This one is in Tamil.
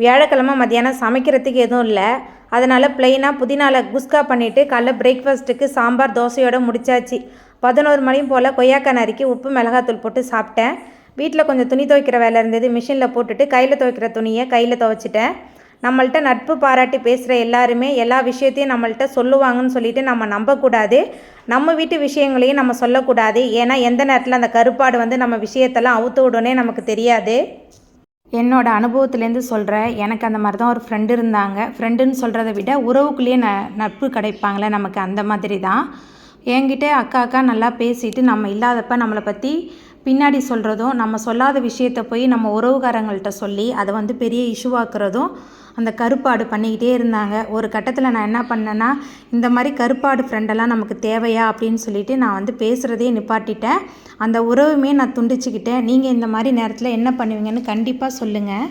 வியாழக்கிழமை மத்தியானம் சமைக்கிறதுக்கு எதுவும் இல்லை. அதனால் ப்ளெயினாக புதினால குஸ்கா பண்ணிவிட்டு காலைல பிரேக்ஃபாஸ்ட்டுக்கு சாம்பார் தோசையோடு முடிச்சாச்சு. பதினோரு மணியும் போல் கொய்யாக்காய் நறுக்கி உப்பு மிளகாத்தூள் போட்டு சாப்பிட்டேன். வீட்டில் கொஞ்சம் துணி துவைக்கிற வேலை இருந்தது. மிஷினில் போட்டுட்டு கையில் துவைக்கிற துணியை கையில் துவைச்சிட்டேன். நம்மள்ட்ட நட்பு பாராட்டி பேசுகிற எல்லாருமே எல்லா விஷயத்தையும் நம்மள்ட்ட சொல்லுவாங்கன்னு சொல்லிட்டு நம்ம நம்பக்கூடாது. நம்ம வீட்டு விஷயங்களையும் நம்ம சொல்லக்கூடாது. ஏன்னா எந்த நேரத்தில் அந்த கருப்பாடு வந்து நம்ம விஷயத்தெல்லாம் அவுத்து விடுனே நமக்கு தெரியாது. என்னோட அனுபவத்துலேருந்து சொல்கிறேன் எனக்கு அந்த மாதிரி தான் ஒரு ஃப்ரெண்டு இருந்தாங்க. ஃப்ரெண்டுன்னு சொல்கிறத விட உறவுக்குள்ளேயே ந நட்பு கிடைப்பாங்களே நமக்கு அந்த மாதிரி தான் என்கிட்ட அக்கா அக்கா நல்லா பேசிட்டு நம்ம இல்லாதப்ப நம்மளை பற்றி பின்னாடி சொல்கிறதும் நம்ம சொல்லாத விஷயத்த போய் நம்ம உறவுகாரங்கள்கிட்ட சொல்லி அதை வந்து பெரிய இஷ்யூவாக்குறதும் அந்த கருப்பாடு பண்ணிக்கிட்டே இருந்தாங்க. ஒரு கட்டத்தில் நான் என்ன பண்ணேன்னா இந்த மாதிரி கருப்பாடு ஃப்ரெண்டெல்லாம் நமக்கு தேவையா அப்படின்னு சொல்லிட்டு நான் வந்து பேசுகிறதே நிப்பாட்டிட்டேன். அந்த உறவுமே நான் துண்டிச்சுக்கிட்டேன். நீங்கள் இந்த மாதிரி நேரத்தில் என்ன பண்ணுவீங்கன்னு கண்டிப்பாக சொல்லுங்கள்